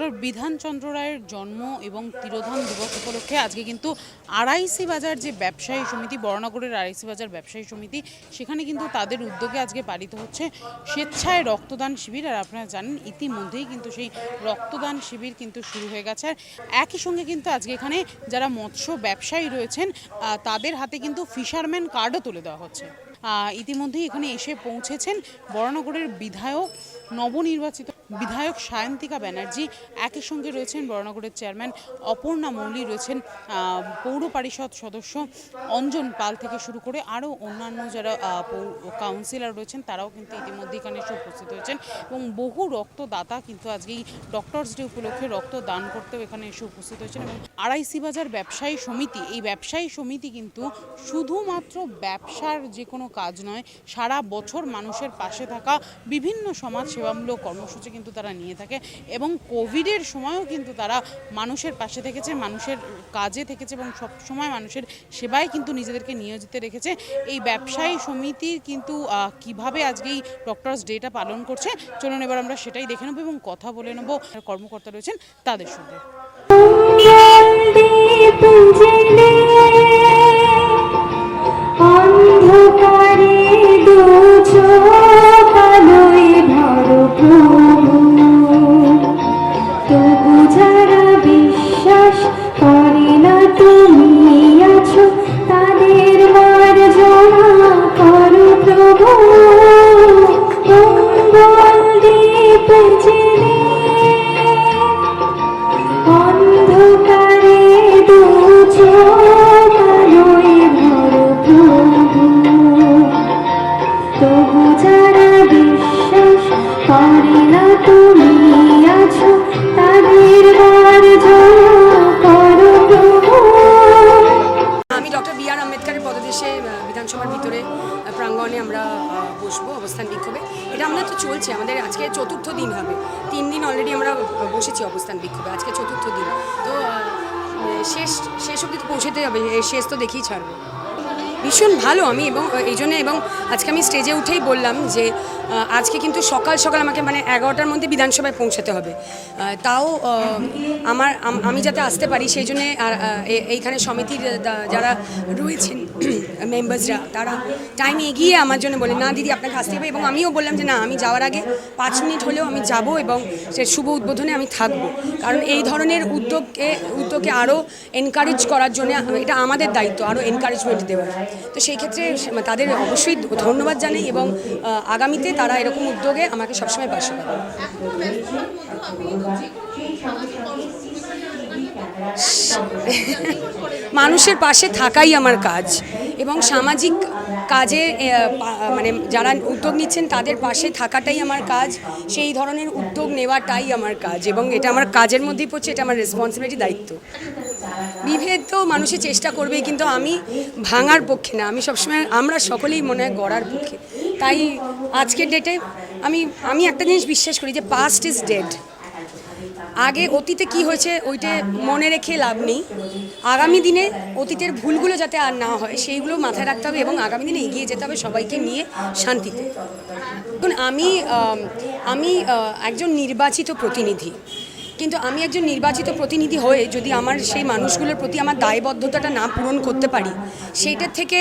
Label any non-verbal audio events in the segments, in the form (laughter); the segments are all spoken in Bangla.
ডক্টর বিধানচন্দ্র রায়ের জন্ম এবং তিরোধান দিবস উপলক্ষে আজকে কিন্তু আড়াইসি বাজার যে ব্যবসায়ী সমিতি, বড়নগরের আড়াইসি বাজার ব্যবসায়ী সমিতি, সেখানে কিন্তু তাদের উদ্যোগে আজকে পালিত হচ্ছে স্বেচ্ছায় রক্তদান শিবির। আর আপনারা জানেন, ইতিমধ্যেই কিন্তু সেই রক্তদান শিবির কিন্তু শুরু হয়ে গেছে। আর একই সঙ্গে কিন্তু আজকে এখানে যারা মৎস্য ব্যবসায়ী রয়েছেন তাদের হাতে কিন্তু ফিশারম্যান কার্ডও তুলে দেওয়া হচ্ছে। ইতিমধ্যেই এখানে এসে পৌঁছেছেন বরানগরের বিধায়ক, নবনির্বাচিত বিধায়ক সায়ন্তিকা ব্যানার্জি একই সঙ্গে রয়েছেন বরানগরের চেয়ারম্যান অপর্ণা মৌলি, রয়েছেন পৌর পরিষদ সদস্য অঞ্জন পাল থেকে শুরু করে আরও অন্যান্য যারা কাউন্সিলর রয়েছেন তারাও কিন্তু ইতিমধ্যে এখানে এসে উপস্থিত হয়েছেন এবং বহু রক্তদাতা কিন্তু আজকে এই ডক্টরস ডে উপলক্ষে রক্ত দান করতেও এখানে এসে উপস্থিত হয়েছেন এবং আড়াইসি বাজার ব্যবসায়ী সমিতি, এই ব্যবসায়ী সমিতি কিন্তু শুধুমাত্র ব্যবসার যে কোনো কাজ নয়, সারা বছর মানুষের পাশে থাকা বিভিন্ন সমাজ সেবামূলক কর্মসূচি কিন্তু তারা নিয়ে থাকে এবং কোভিডের সময়ও কিন্তু তারা মানুষের পাশে থেকেছে, মানুষের কাজে থেকেছে এবং সব সময় মানুষের সেবায় কিন্তু নিজেদেরকে নিয়োজিত রেখেছে। এই ব্যবসায়ী সমিতির কিন্তু কীভাবে আজকে এই ডক্টরস ডেটা পালন করছে, চলুন এবার আমরা সেটাই দেখে নেব এবং কথা বলে নেব। কর্মকর্তা রয়েছেন, তাদের সঙ্গে। অন্ধকারে চলছে আমাদের আজকে চতুর্থ দিন হবে। তিন দিন অলরেডি আমরা বসেছি অবস্থান বিক্ষোভে, আজকে চতুর্থ দিন। তো শেষ শেষ অবধি তো পৌঁছতে হবে শেষ তো দেখেই ছাড়বো। ভীষণ ভালো আমি এবং এই জন্য এবং আজকে আমি স্টেজে উঠেই বললাম যে আজকে কিন্তু সকাল সকাল আমাকে মানে এগারোটার মধ্যে বিধানসভায় পৌঁছাতে হবে। তাও আমার, আমি যাতে আসতে পারি, সেই জন্যে এইখানে সমিতির যারা রয়েছেন (clears throat) মেম্বার্সরা তারা টাইম এগিয়ে আমার জন্য বলে না, দিদি আপনাকে আসতে হবে এবং আমিও বললাম যে, না, আমি যাওয়ার আগে পাঁচ মিনিট হলেও আমি যাব এবং সে শুভ উদ্বোধনে আমি থাকব। কারণ এই ধরনের উদ্যোগকে উদ্যোগকে আরও এনকারেজ করার জন্য এটা আমাদের দায়িত্ব আরও এনকারেজমেন্ট দেওয়ার তো সেই ক্ষেত্রে তাদের অবশ্যই ধন্যবাদ জানাই এবং আগামীতে তারা এরকম উদ্যোগে আমাকে সবসময় পাশে পাবে। (laughs) মানুষের পাশে থাকাই আমার কাজ এবং সামাজিক কাজে মানে যারা উদ্যোগ নিচ্ছেন তাদের পাশে থাকাটাই আমার কাজ, সেই ধরনের উদ্যোগ নেওয়াটাই আমার কাজ এবং এটা আমার কাজের মধ্যেই পড়ছে, এটা আমার রেসপন্সিবিলিটি দায়িত্ব। বিভেদ তো মানুষে চেষ্টা করবেই, কিন্তু আমি ভাঙার পক্ষে না, আমি সবসময়, আমরা সকলেই মনে হয় গড়ার পক্ষে। তাই আজকের ডেটে আমি আমি একটা জিনিস বিশ্বাস করি যে পাস্ট ইজ ডেড আগে অতীতে কি হয়েছে, ওইটা মনে রেখে লাভ নেই। আগামী দিনে অতীতের ভুলগুলো যাতে আর না হয়, সেইগুলো মাথায় রাখতে হবে এবং আগামী দিনে এগিয়ে যেতে হবে সবাইকে নিয়ে শান্তিতে। এখন আমি আমি একজন নির্বাচিত প্রতিনিধি। কিন্তু আমি একজন নির্বাচিত প্রতিনিধি হয়ে যদি আমার সেই মানুষগুলোর প্রতি আমার দায়বদ্ধতাটা না পূরণ করতে পারি, সেইটার থেকে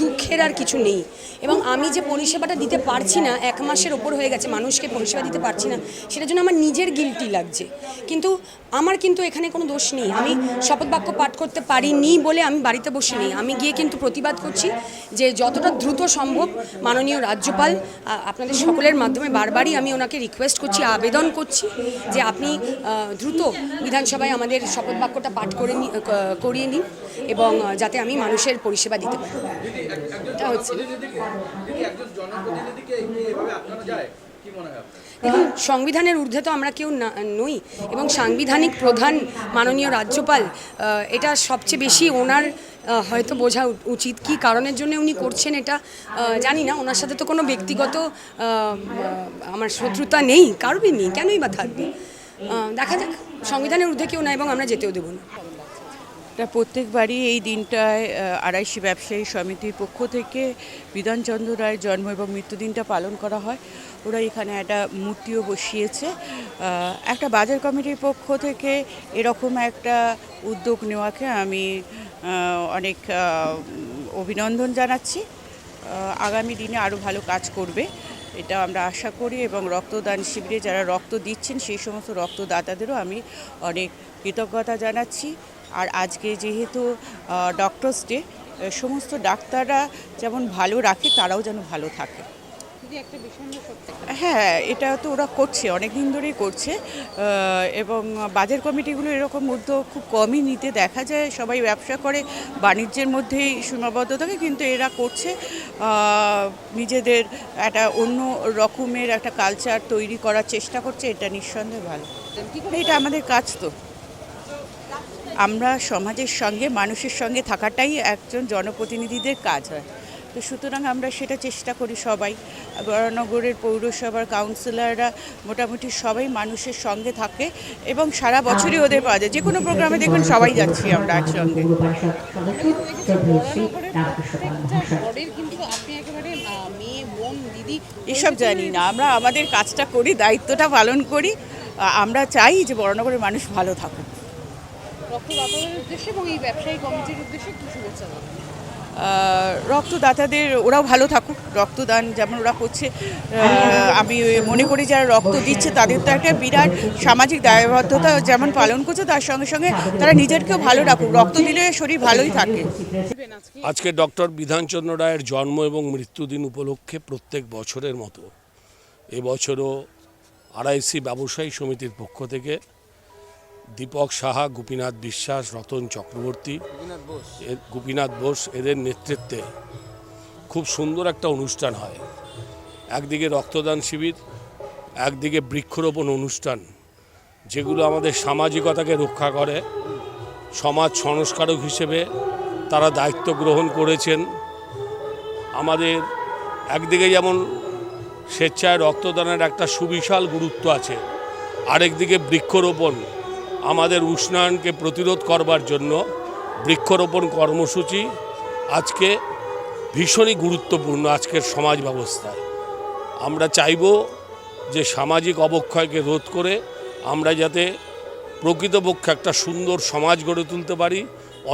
দুঃখের আর কিছু নেই। এবং আমি যে পরিষেবাটা দিতে পারছি না, এক মাসের ওপর হয়ে গেছে, মানুষকে পরিষেবা দিতে পারছি না, সেটার জন্য আমার নিজের গিলটি লাগছে। কিন্তু আমার কিন্তু এখানে কোনো দোষ নেই। আমি শপথ বাক্য পাঠ করতে পারিনি বলে আমি বাড়িতে বসে নেই। আমি গিয়ে কিন্তু প্রতিবাদ করছি যে যতটা দ্রুত সম্ভব মাননীয় রাজ্যপাল আপনাদের সকলের মাধ্যমে বারবারই আমি ওনাকে রিকোয়েস্ট করছি, আবেদন করছি। যে আপনি দ্রুত বিধানসভায় আমাদের শপথ বাক্যটা পাঠ করে করিয়ে নিন এবং যাতে আমি মানুষের পরিষেবা দিতে পারি এটা হচ্ছে? দেখুন, সংবিধানের ঊর্ধ্বে তো আমরা কেউ নই এবং সাংবিধানিক প্রধান মাননীয় রাজ্যপাল এটা সবচেয়ে বেশি ওনার হয়তো বোঝা উচিত কি কারণের জন্য উনি করছেন এটা জানি না, ওনার সাথে তো কোনো ব্যক্তিগত আমার শত্রুতা নেই, কারোরই নেই, কেনই বা থাকবে? দেখা যাক, সংবিধানের ঊর্ধ্বে কেউ না এবং আমরা যেতেও দেবো না। তা প্রত্যেকবারই এই দিনটায় আড়াইশি ব্যবসায়ী সমিতির পক্ষ থেকে বিধানচন্দ্র রায়ের জন্ম এবং মৃত্যুদিনটা পালন করা হয়। ওরা এখানে একটা মূর্তিও বসিয়েছে। একটা বাজার কমিটির পক্ষ থেকে এরকম একটা উদ্যোগ নেওয়াকে আমি অনেক অভিনন্দন জানাচ্ছি। আগামী দিনে আরও ভালো কাজ করবে, এটা আমরা আশা করি, এবং রক্তদান শিবিরে যারা রক্ত দিচ্ছেন, সেই সমস্ত রক্তদাতাদেরও আমি অনেক কৃতজ্ঞতা জানাচ্ছি। আর আজকে যেহেতু ডক্টরস ডে সমস্ত ডাক্তাররা যেমন ভালো রাখে, তারাও যেন ভালো থাকে। হ্যাঁ এটা তো ওরা করছে অনেক দিন ধরেই করছে। এবং বাজার কমিটিগুলো এরকম উদ্যোগ খুব কমই নিতে দেখা যায়। সবাই ব্যবসা করে বাণিজ্যের মধ্যেই সীমাবদ্ধ থাকে কিন্তু এরা করছে। নিজেদের একটা অন্য রকমের একটা কালচার তৈরি করার চেষ্টা করছে এটা নিঃসন্দেহে ভালো। এটা আমাদের কাজ তো। আমরা সমাজের সঙ্গে মানুষের সঙ্গে থাকাটাই একজন জনপ্রতিনিধিদের কাজ হয়। তো সুতরাং আমরা সেটা চেষ্টা করি সবাই। বরানগরের পৌরসভার কাউন্সিলররা মোটামুটি সবাই মানুষের সঙ্গে থাকে এবং সারা বছরই ওদের পাওয়া যায়। যে কোনো প্রোগ্রামে দেখবেন সবাই যাচ্ছি আমরা একসঙ্গে। এসব জানি না, আমরা আমাদের কাজটা করি, দায়িত্বটা পালন করি। আমরা চাই যে বরানগরের মানুষ ভালো থাকুক। উদ্দেশ্যে এবং এই ব্যবসায়ী কমিটির উদ্দেশ্যে কি শুভেচ্ছা রক্তদাতাদের, ওরাও ভালো থাকুক। রক্তদান যেমন ওরা করছে আমি মনে করি যারা রক্ত দিচ্ছে তাদের তো একটা বিরাট সামাজিক দায়বদ্ধতা যেমন পালন করছে, তার সঙ্গে সঙ্গে তারা নিজেরকেও ভালো রাখুক। রক্ত দিলে শরীর ভালোই থাকে। আজকে ডক্টর বিধানচন্দ্র রায়ের জন্ম এবং মৃত্যুদিন উপলক্ষে প্রত্যেক বছরের মতো, এবছরও আড়াইসি ব্যবসায়ী সমিতির পক্ষ থেকে দীপক সাহা, গোপীনাথ বিশ্বাস, রতন চক্রবর্তী গোপীনাথ বোস এদের নেতৃত্বে খুব সুন্দর একটা অনুষ্ঠান হয়। একদিকে রক্তদান শিবির, একদিকে বৃক্ষরোপণ অনুষ্ঠান, যেগুলো আমাদের সামাজিকতাকে রক্ষা করে। সমাজ সংস্কারক হিসেবে তারা দায়িত্ব গ্রহণ করেছেন। আমাদের একদিকে যেমন স্বেচ্ছায় রক্তদানের একটা সুবিশাল গুরুত্ব আছে, আরেকদিকে বৃক্ষরোপণ আমাদের উষ্ণায়নকে প্রতিরোধ করবার জন্য বৃক্ষরোপণ কর্মসূচি আজকে ভীষণই গুরুত্বপূর্ণ আজকের সমাজ ব্যবস্থায়। আমরা চাইব যে সামাজিক অবক্ষয়কে রোধ করে আমরা যাতে প্রকৃতপক্ষে একটা সুন্দর সমাজ গড়ে তুলতে পারি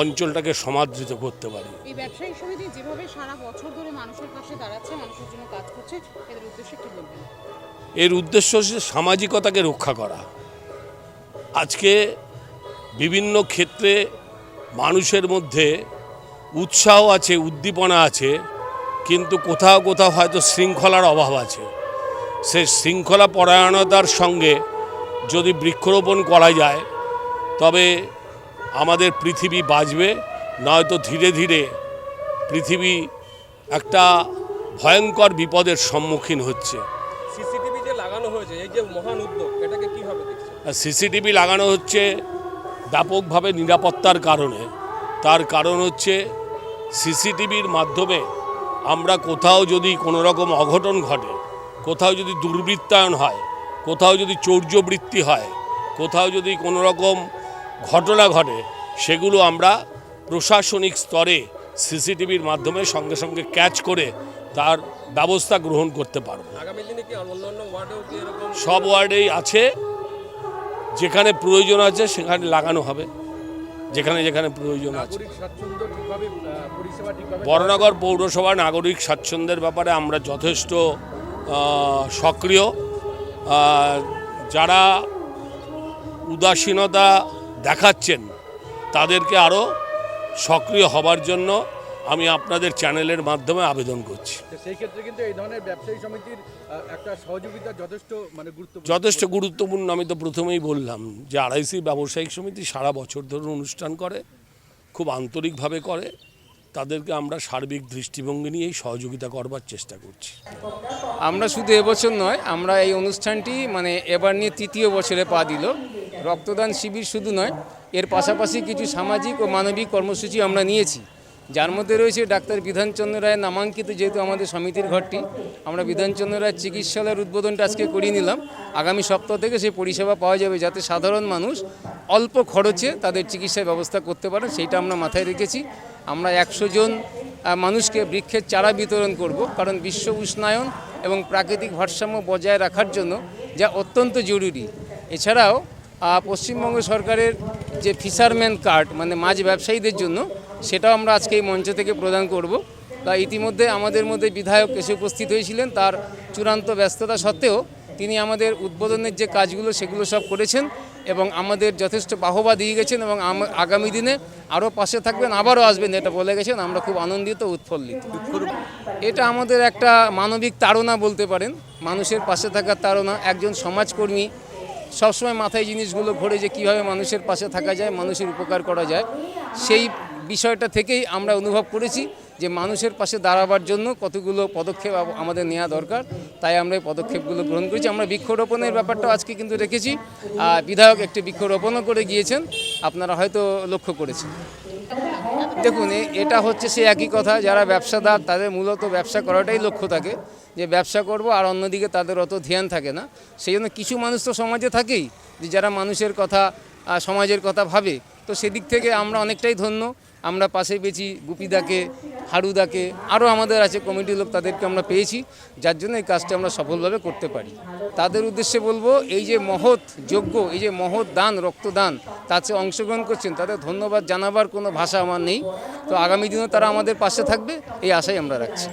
অঞ্চলটাকে সমাদৃত করতে পারি। এই ব্যবসায়ী সমিতি যেভাবে সারা বছর ধরে মানুষের পাশে দাঁড়াচ্ছে মানুষের জন্য কাজ করছে এদের উদ্দেশ্যে কি বলবেন? এর উদ্দেশ্য হচ্ছে সামাজিকতাকে রক্ষা করা। আজকে বিভিন্ন ক্ষেত্রে মানুষের মধ্যে উৎসাহ আছে, উদ্দীপনা আছে, কিন্তু কোথাও কোথাও হয়তো শৃঙ্খলার অভাব আছে। সেই শৃঙ্খলা পরায়ণতার সঙ্গে যদি বৃক্ষরোপণ করা যায়, তবে আমাদের পৃথিবী বাঁচবে, নয়তো ধীরে ধীরে পৃথিবী একটা ভয়ঙ্কর বিপদের সম্মুখীন হচ্ছে। সিসিটিভি যে লাগানো হয়েছে, এই যে মহান উদ্যোগ সিসিটিভি লাগানো হচ্ছে ব্যাপকভাবে নিরাপত্তার কারণে। তার কারণ হচ্ছে সিসিটিভির মাধ্যমে আমরা কোথাও যদি কোনো রকম অঘটন ঘটে কোথাও যদি দুর্বৃত্তায়ন হয় কোথাও যদি চৌর্যবৃত্তি হয় কোথাও যদি কোনো রকম ঘটনা ঘটে সেগুলো আমরা প্রশাসনিক স্তরে সিসিটিভির মাধ্যমে সঙ্গে সঙ্গে ক্যাচ করে তার ব্যবস্থা গ্রহণ করতে পারব। সব ওয়ার্ডেই আছে। যেখানে প্রয়োজন আছে সেখানে লাগানো হবে। যেখানে যেখানে প্রয়োজন আছে। বড়নগর পৌরসভা নাগরিক স্বাচ্ছন্দ্যের ব্যাপারে আমরা যথেষ্ট সক্রিয়। যারা উদাসীনতা দেখাচ্ছেন তাদেরকে আরও সক্রিয় হবার জন্য আমি আপনাদের চ্যানেলের মাধ্যমে আবেদন করছি। সেই ক্ষেত্রে কিন্তু এই ধরনের ব্যবসায়ী সমিতির একটা সহযোগিতা যথেষ্ট মানে গুরুত্বপূর্ণ। যথেষ্ট গুরুত্বপূর্ণ আমি তো প্রথমেই বললাম যে আড়াইসি ব্যবসায়িক সমিতি সারা বছর ধরে অনুষ্ঠান করে খুব আন্তরিকভাবে করে তাদেরকে আমরা সার্বিক দৃষ্টিভঙ্গি নিয়েই সহযোগিতা করবার চেষ্টা করছি। আমরা শুধু এবছর নয় আমরা এই অনুষ্ঠানটি মানে এবার নিয়ে তৃতীয় বছরে পা দিল। রক্তদান শিবির শুধু নয় এর পাশাপাশি কিছু সামাজিক ও মানবিক কর্মসূচি আমরা নিয়েছি। যার মধ্যে রয়েছে ডাক্তার বিধানচন্দ্র রায়ের নামাঙ্কিত যেহেতু আমাদের সমিতির ঘরটি, আমরা বিধানচন্দ্র রায়ের চিকিৎসালয়ের উদ্বোধনটা আজকে করিয়ে নিলাম। আগামী সপ্তাহ থেকে সেই পরিষেবা পাওয়া যাবে যাতে সাধারণ মানুষ অল্প খরচে তাদের চিকিৎসার ব্যবস্থা করতে পারে, সেইটা আমরা মাথায় রেখেছি। আমরা একশো জন মানুষকে বৃক্ষের চারা বিতরণ করব, কারণ বিশ্ব উষ্ণায়ন এবং প্রাকৃতিক ভারসাম্য বজায় রাখার জন্য যা অত্যন্ত জরুরি। এছাড়াও পশ্চিমবঙ্গ সরকারের যে ফিশারম্যান কার্ড মানে মাছ ব্যবসায়ীদের জন্য সেটাও আমরা আজকে এই মঞ্চ থেকে প্রদান করব। তা ইতিমধ্যে আমাদের মধ্যে বিধায়ক এসে উপস্থিত হয়েছিলেন, তার চূড়ান্ত ব্যস্ততা সত্ত্বেও তিনি আমাদের উদ্বোধনের যে কাজগুলো সেগুলো সব করেছেন এবং আমাদের যথেষ্ট বাহবা দিয়ে গেছেন এবং আগামী দিনে আরও পাশে থাকবেন, আবারও আসবেন এটা বলে গেছেন, আমরা খুব আনন্দিত, উৎফুল্লিত। এটা আমাদের একটা মানবিক তাড়না বলতে পারেন, মানুষের পাশে থাকার তাড়না, একজন সমাজকর্মী সবসময় মাথায় জিনিসগুলো ঘোরে যে কীভাবে মানুষের পাশে থাকা যায়, মানুষের উপকার করা যায়, সেই বিষয়টা থেকেই আমরা অনুভব করেছি যে মানুষের পাশে দাঁড়াবার জন্য কতগুলো পদক্ষেপ আমাদের নেওয়া দরকার। তাই আমরা এই পদক্ষেপগুলো গ্রহণ করেছি। আমরা বৃক্ষরোপণের ব্যাপারটাও আজকে কিন্তু রেখেছি। বিধায়ক একটি বৃক্ষরোপণও করে গিয়েছেন। আপনারা হয়তো লক্ষ্য করেছেন। দেখুন এটা হচ্ছে সে একই কথা। যারা ব্যবসাদার, তাদের মূলত ব্যবসা করাটাই লক্ষ্য থাকে। যে ব্যবসা করব আর অন্যদিকে তাদের অত ধ্যান থাকে না। সেই জন্য কিছু মানুষ তো সমাজে থাকেই। যে যারা মানুষের কথা সমাজের কথা ভাবে, তো সেদিক থেকে আমরা অনেকটাই ধন্য। আমরা পাশে পেয়েছি গুপিদাকে, হারুদাকে, আরও আমাদের আছে কমিটি লোক তাদেরকে আমরা পেয়েছি, যার জন্য এই কাজটা আমরা সফলভাবে করতে পারি। তাদের উদ্দেশ্যে বলব, এই যে মহৎ যোগ্য এই যে মহৎ দান, রক্তদান, তাতে অংশগ্রহণ করছেন তাদের ধন্যবাদ জানাবার কোনো ভাষা আমার নেই। তো আগামী দিনও তারা আমাদের পাশে থাকবে, এই আশাই আমরা রাখছি।